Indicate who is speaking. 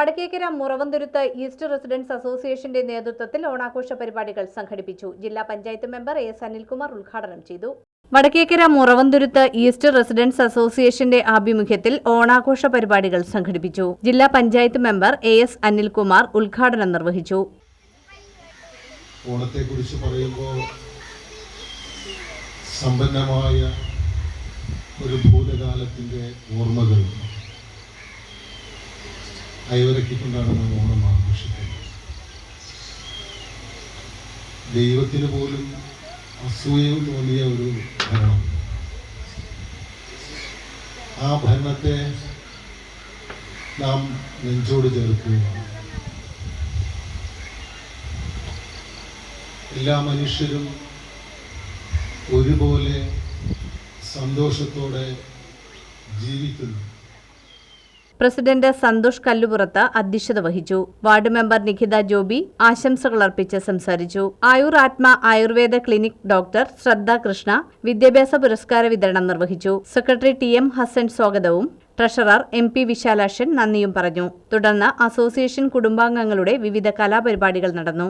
Speaker 1: Vadakkekara മുറവന്തുരുത്ത് east residence അസോസിയേഷന്റെ നേതൃത്വത്തിൽ ഓണാഘോഷ പരിപാടികൾ സംഘടിപ്പിച്ചു. ജില്ലാ പഞ്ചായത്ത് മെമ്പർ എസ് അനിൽകുമാർ ഉദ്ഘാടനം ചെയ്തു. വടക്കേക്കര മുറവന്തുരുത്ത് ഈസ്റ്റ് റെസിഡൻസ് അസോസിയേഷന്റെ ആഭിമുഖ്യത്തിൽ ഓണാഘോഷ പരിപാടികൾ സംഘടിപ്പിച്ചു. ജില്ലാ panchayat member A S Anilkumar ഉദ്ഘാടനം നിർവഹിച്ചു.
Speaker 2: ഓണത്തെക്കുറിച്ച് പറയുമ്പോൾ സമ്പന്നമായ ഒരു ഭൂതകാലത്തിന്റെ ഓർമ്മകൾ അയവിറക്കിക്കൊണ്ടാണ് നാം ഓണം ആഘോഷിക്കുന്നത് ദൈവത്തിന് പോലും അസൂയ തോന്നിയ ഒരു ഭരണം. ആ ഭരണത്തെ നാം നെഞ്ചോട് ചേർക്കുകയാണ്. എല്ലാ മനുഷ്യരും ഒരുപോലെ സന്തോഷത്തോടെ ജീവിക്കുന്നു.
Speaker 1: പ്രസിഡന്റ് സന്തോഷ് കല്ലുപുറത്ത് അധ്യക്ഷത വഹിച്ചു. വാർഡ് മെമ്പർ നിഖിത ജോബി ആശംസകൾ അർപ്പിച്ച് സംസാരിച്ചു. ആയുർ ആത്മ ആയുർവേദ ക്ലിനിക് ഡോക്ടർ ശ്രദ്ധ കൃഷ്ണ വിദ്യാഭ്യാസ പുരസ്കാര വിതരണം നിർവഹിച്ചു. സെക്രട്ടറി ടി എം ഹസൻ സ്വാഗതവും ട്രഷറർ എം പി വിശാലാക്ഷൻ നന്ദിയും പറഞ്ഞു. തുടർന്ന് അസോസിയേഷൻ കുടുംബാംഗങ്ങളുടെ വിവിധ കലാപരിപാടികൾ നടന്നു.